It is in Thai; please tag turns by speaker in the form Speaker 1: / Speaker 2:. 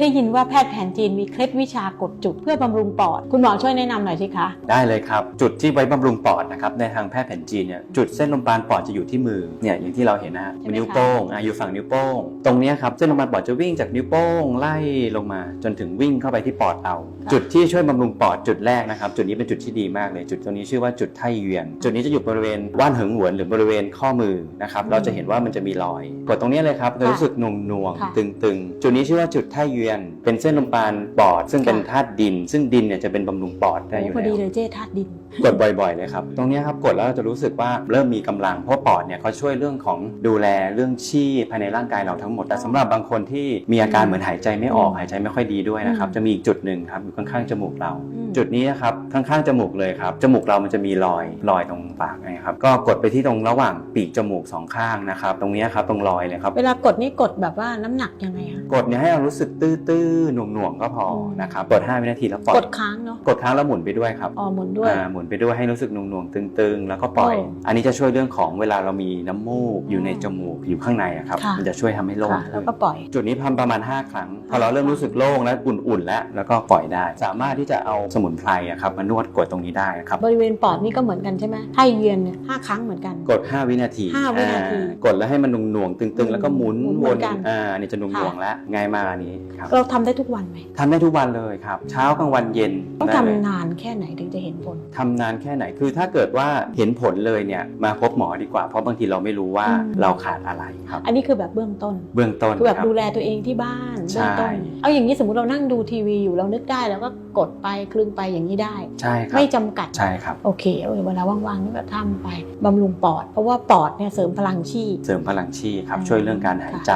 Speaker 1: ได้ยินว่าแพทย์แผนจีนมีเคล็ดวิชากดจุดเพื่อบำรุงปอด คุณหมอช่วยแนะนำหน่อยสิคะ
Speaker 2: ได้เลยครับ จุดที่ไว้บำรุงปอดนะครับในทางแพทย์แผนจีนเนี่ยจุดเส้นลมปราณปอดจะอยู่ที่มือเนี่ยอย่างที่เราเห็นนะฮะ
Speaker 1: ใช่ไหมคะ
Speaker 2: นิ้วโป้งอะอยู่ฝั่งนิ้วโป้ง ตรงเนี้ยครับเส้นลมปราณปอดจะวิ่งจากนิ้วโป้งไล่ลงมา จนถึงวิ่งเข้าไปที่ปอดเรา จุดที่ช่วยบำรุงปอดจุดแรกนะครับจุดนี้เป็นจุดที่ดีมากเลย จุดตรงนี้ชื่อว่าจุดไทเวียน จุดนี้จะอยู่บริเวณว่านเหิงหวนหรือบริเวณข้อมือนะครับเราจะเห็นว่ามันจะมีรอยกดตรงนี้เลยครับจะรู้สึกหน่วงหน่วงๆ
Speaker 1: ค่ะ
Speaker 2: ตึงๆจุดนี้ชื่อว่าจุดไทเวียน เป็นเส้นลมปราณปอด ซึ่งเป็น
Speaker 1: ค่ะ
Speaker 2: ธาตุดิน ซึ่งดินเนี่ยจะเป็นบำรุงปอดได้อยู่
Speaker 1: โอ้พอ
Speaker 2: แล้
Speaker 1: ดี
Speaker 2: ว
Speaker 1: เลยเจ้ธาตุดิน
Speaker 2: กดบ่อยๆเลยครับ ตรงเนี้ยครับกดแล้วเราจะรู้สึกว่าเริ่มมีกำลัง เพราะปอดเนี่ยเขาช่วยเรื่องของดูแลเรื่องชีพภายในร่างกายเราทั้งหมด แต่สำหรับบางคนที่มีอาการเหมือนหายใจไม่ออก
Speaker 1: อืม
Speaker 2: หายใจไม่ค่อยดีด้วยนะครับ
Speaker 1: อืม
Speaker 2: จะมีอีกจุดหนึ่งครับอยู่ข้างๆจมูกเรา
Speaker 1: อืม
Speaker 2: จุดนี้นะครับข้างๆจมูกเลยครับจมูกเรามันจะมีรอยรอยตรงปากนะครับก็กดไปที่ตรงระหว่างปีกจมูกสองข้างนะครับตรงเนี้ยครับตรงรอยเลยครับ
Speaker 1: เวลากดนี่กดแบบว่าน้ำหนักยังไงคะ
Speaker 2: กดเนี่ยให้เรารู้สึกตื้อๆหน่วงๆก็พออ
Speaker 1: ม
Speaker 2: นะครับกด5วินาทีแล้วปล่อย
Speaker 1: กดค้างเนาะ
Speaker 2: กดค้างแล้วหมุนไปด้วยครับ
Speaker 1: อ๋อหมุนด้วย
Speaker 2: อ่าหมุนไปด้วยให้รู้สึกหน่วงๆตึงๆ แล้วก็ปล่อย
Speaker 1: โอ้
Speaker 2: อันนี้จะช่วยเรื่องของเวลาเรามีน้ำมูกอยู่ในจมูกอยู่ข้างในอะครับ
Speaker 1: ค่ะ
Speaker 2: มันจะช่วยทำให้โล่ง
Speaker 1: ค่ะแล้วก็ปล่อย
Speaker 2: จุดนี้ทำประมาณ 5 ครั้ง พอเราเริ่มรู้สึกโล่งและอุ่นๆแล้ว แล้วก็ปล่อยได้ สามารถที่จะเอาสมุนไพรอะครับมานวดกดตรงนี้ได้ครับ
Speaker 1: บริเวณปอดนี่ก็เหมือนกันใช่ไหมไทเวียนเนี่ยห้าครั้งเหมือนกัน
Speaker 2: กด 5 วินาที
Speaker 1: ห้าวินาที
Speaker 2: อ่กดแล้วให้มันหน่วงๆตึงๆ แล้วก็หมุน
Speaker 1: หมุนเห
Speaker 2: ว
Speaker 1: มือนนกัน
Speaker 2: อ่าอันนี่จะหน่วงๆแล้วง่ายมากอันนี้ครับ
Speaker 1: เราทำได้ทุกวันไหม
Speaker 2: ทำได้ทุกวันเลยครับ เช้ากลางวันเย็น
Speaker 1: ต้อง
Speaker 2: ได้เลย
Speaker 1: ทำนานแค่ไหนถึงจะเห็นผล
Speaker 2: ทำนานแค่ไหน คือถ้าเกิดว่าเห็นผลเลยเนี่ยมาพบหมอดีกว่า เพราะบางทีเราไม่รู้ว่า
Speaker 1: อืม
Speaker 2: เราขาดอะไรครับ
Speaker 1: อันนี้คือแบบเบื้องต้น
Speaker 2: เบื้องต้น
Speaker 1: คือแบบ
Speaker 2: ครับ
Speaker 1: ดูแลตัวเองที่บ้าน
Speaker 2: ใช่
Speaker 1: เบื้องต้น เอาอย่างนี้สมมติเรานั่งดูทีวีอยู่เรานึกได้แล้วก็กดไปคลึงไปอย่างนี้ได้
Speaker 2: ใช่ครับ
Speaker 1: ไม่จำกัด
Speaker 2: ใช่ครับ
Speaker 1: โอเคเออเวลาว่างๆนี่ก็ทำไปบำรุงปอด เพราะว่าปอดเนี่ยเสริมพลังชีพ
Speaker 2: เสริมพลังชีพครับ
Speaker 1: อืม
Speaker 2: ช่วยเรื่องการหายใจ